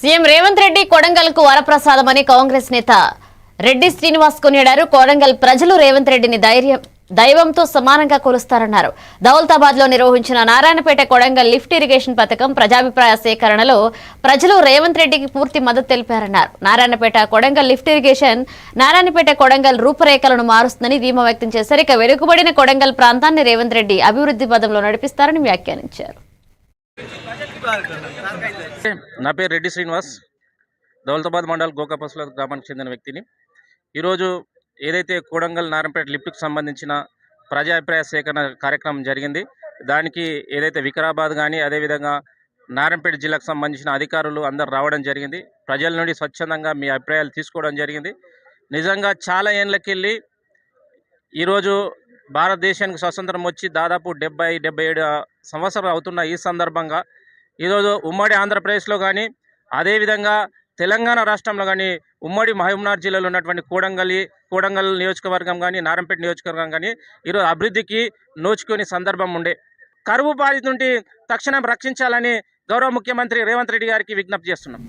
CM Revanth Reddy కొడంగల్కు వరప్రసాదమని కాంగ్రెస్ నేత రెడ్డి శ్రీనివాస్ కొనియాడారు. కొడంగల్ ప్రజలు రేవంత్ రెడ్డిని ధైర్యం దైవంతో సమానంగా కొలుస్తారన్నారు. దౌలతాబాద్లో నిర్వహించిన నారాయణపేట కొడంగల్ లిఫ్ట్ ఇరిగేషన్ పథకం ప్రజాభిప్రాయ సేకరణలో ప్రజలు రేవంత్ రెడ్డికి పూర్తి మద్దతు తెలిపారన్నారు. నారాయణపేట కొడంగల్ లిఫ్ట్ ఇరిగేషన్ నారాయణపేట కొడంగల్ రూపురేఖలను మారుస్తుందని ధీమా వ్యక్తం చేశారు. ఇక వెనుకబడిన కొడంగల్ ప్రాంతాన్ని రేవంత్ రెడ్డి అభివృద్ధి పదంలో నడిపిస్తారని వ్యాఖ్యానించారు. నా పేరు రెడ్డి శ్రీనివాస్. దౌలతాబాద్ మండల్ గోకాపసుల గ్రామానికి చెందిన వ్యక్తిని. ఈరోజు ఏదైతే కూడంగల్ నారంపేట లిఫ్ట్కు సంబంధించిన ప్రజాభిప్రాయ సేకరణ కార్యక్రమం జరిగింది. దానికి ఏదైతే వికారాబాద్ కానీ అదేవిధంగా నారాయణపేట జిల్లాకు సంబంధించిన అధికారులు అందరు రావడం జరిగింది. ప్రజల నుండి స్వచ్ఛందంగా మీ అభిప్రాయాలు తీసుకోవడం జరిగింది. నిజంగా చాలా ఏళ్ళకెళ్ళి ఈరోజు భారతదేశానికి స్వతంత్రం వచ్చి దాదాపు డెబ్బై డెబ్బై ఏడు సంవత్సరాలు అవుతున్న ఈ సందర్భంగా ఈరోజు ఉమ్మడి ఆంధ్రప్రదేశ్లో కానీ అదేవిధంగా తెలంగాణ రాష్ట్రంలో కానీ ఉమ్మడి మహబూబ్నగర్ జిల్లాలో ఉన్నటువంటి కూడంగల్లి కూడంగల్ నియోజకవర్గం కానీ నారంపేట నియోజకవర్గం కానీ ఈరోజు అభివృద్ధికి నోచుకునే సందర్భం ఉండే. కరువు బాధిత నుండి తక్షణం రక్షించాలని గౌరవ ముఖ్యమంత్రి రేవంత్ రెడ్డి గారికి విజ్ఞప్తి చేస్తున్నాం.